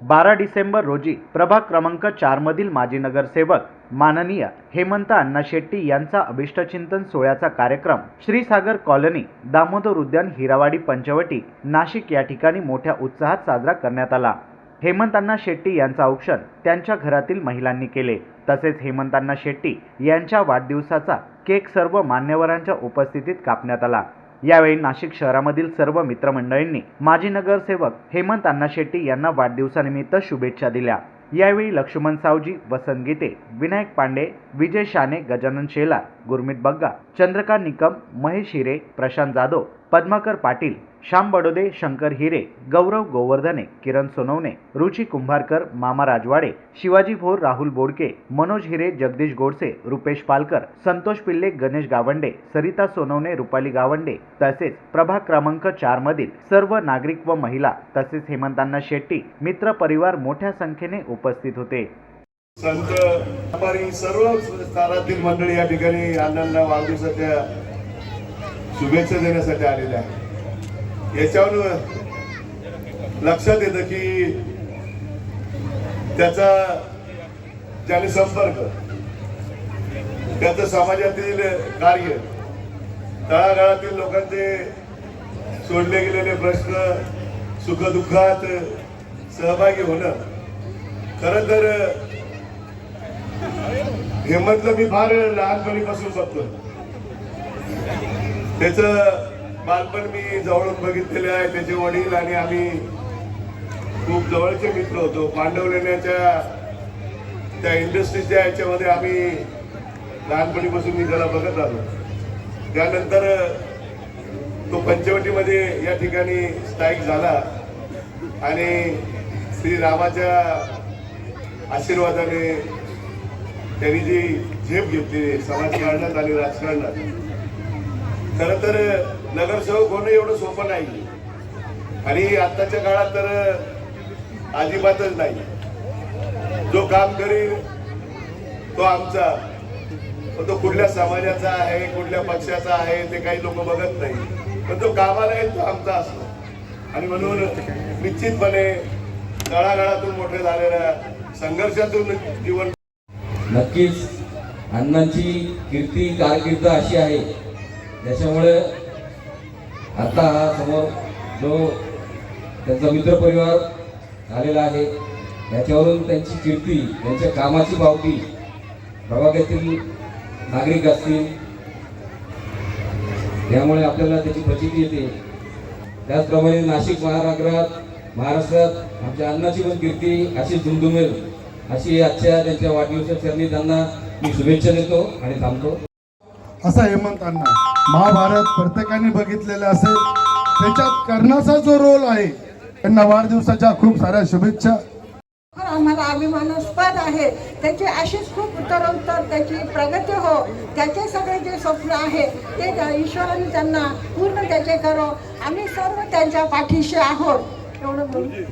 बारा डिसेंबर रोजी प्रभाग क्रमांक चारमधील माजी नगरसेवक माननीय हेमंत अण्णा शेट्टी यांचा अभिष्टचिंतन सोहळ्याचा कार्यक्रम श्रीसागर कॉलनी दामोदर उद्यान हिरावाडी पंचवटी नाशिक या ठिकाणी मोठ्या उत्साहात साजरा करण्यात आला. हेमंतांना शेट्टी यांचा औक्षण त्यांच्या घरातील महिलांनी केले. तसेच हेमंतांना शेट्टी यांच्या वाढदिवसाचा केक सर्व मान्यवरांच्या उपस्थितीत कापण्यात आला. यावेळी नाशिक शहरामधील सर्व मित्रमंडळींनी माजी नगरसेवक हेमंत अण्णा शेट्टी यांना वाढदिवसानिमित्त शुभेच्छा दिल्या. यावेळी लक्ष्मण सावजी वसंत गीते विनायक पांडे विजय शाने गजानन शेलार गुरमीत बग्गा चंद्रकांत निकम महेश हिरे प्रशांत जाधव पद्माकर पाटील श्याम बडोदे शंकर हिरे गौरव गोवर्धने किरण सोनवणे रुची कुंभारकर मामा राजवाडे शिवाजी भोर राहुल बोडके मनोज हिरे जगदीश गोडसे रुपेश पालकर संतोष पिल्ले गणेश गावंडे सरिता सोनवणे रुपाली गावंडे तसेच प्रभाग क्रमांक चार मधील सर्व नागरिक व महिला तसेच हेमंतांना शेट्टी मित्र परिवार मोठ्या संख्येने उपस्थित होते. संत सर्व मंडळी या ठिकाणी अण्णांना वाढदिवसाच्या शुभेच्छा देण्यासाठी आलेल्या आहेत याच्यावरून लक्षात येतं की त्याचा त्याने संपर्क त्याचं समाजातील कार्य तळागाळातील लोकांचे सोडले गेलेले प्रश्न सुखदुःखात सहभागी होणं खरं तर हेमंतला मी फार लहानपणीपासून बघतो त्याचं बालपण मी जवळून बघितलेले आहे. त्याचे वडील आणि आम्ही खूप जवळचे मित्र होतो. पांडव लेण्याच्या त्या इंडस्ट्रीच्या याच्यामध्ये आम्ही लहानपणीपासून मी त्याला बघत आलो. त्यानंतर तो पंचवटीमध्ये या ठिकाणी स्थायिक झाला आणि श्री रामाच्या आशीर्वादाने त्यांनी जी झेप घेतली समाजकारणात आणि राजकारणात. खर तर नगरसेवक होणं एवढं सोपं नाही. आणि आताच्या काळात तर अजिबातच नाही. जो काम करील तो आमचा. पण तो कुठल्या समाजाचा आहे कुठल्या पक्षाचा आहे ते काही लोक बघत नाही. पण जो कामाला येईल तो आमचा असतो. आणि म्हणून निश्चितपणे तळागाळातून मोठे झालेल्या संघर्षातून जीवन नक्कीच अण्णांची कीर्ती कारकीर्द अशी आहे. ज्याच्यामुळे आता हा समोर जो त्यांचा मित्रपरिवार झालेला आहे याच्यावरून त्यांची कीर्ती त्यांच्या कामाची पावती प्रभागातील नागरिक असतील. त्यामुळे आपल्याला त्याची प्रचिती येते. त्याचप्रमाणे नाशिक महानगरात महाराष्ट्रात आमच्या अण्णाची पण कीर्ती अशी दुमदुमेल अशी आजच्या त्यांच्या वाढदिवसाच्या त्यांना मी शुभेच्छा देतो आणि थांबतो. असा हेमंत अण्णा. महाभारत प्रत्येकाने बघितलेलं असेल. त्याच्यात कर्णाचा जो रोल आहे त्यांना वाढदिवसाच्या खूप साऱ्या शुभेच्छा. आम्हाला अभिमानास्पद आहे. त्याची अशीच खूप उत्तरोत्तर त्याची प्रगती हो त्याचे सगळे जे स्वप्न आहे ते त्या ईश्वराने त्यांना पूर्ण त्याचे करो. आम्ही सर्व त्यांच्या पाठीशी आहोत. एवढं बोलू.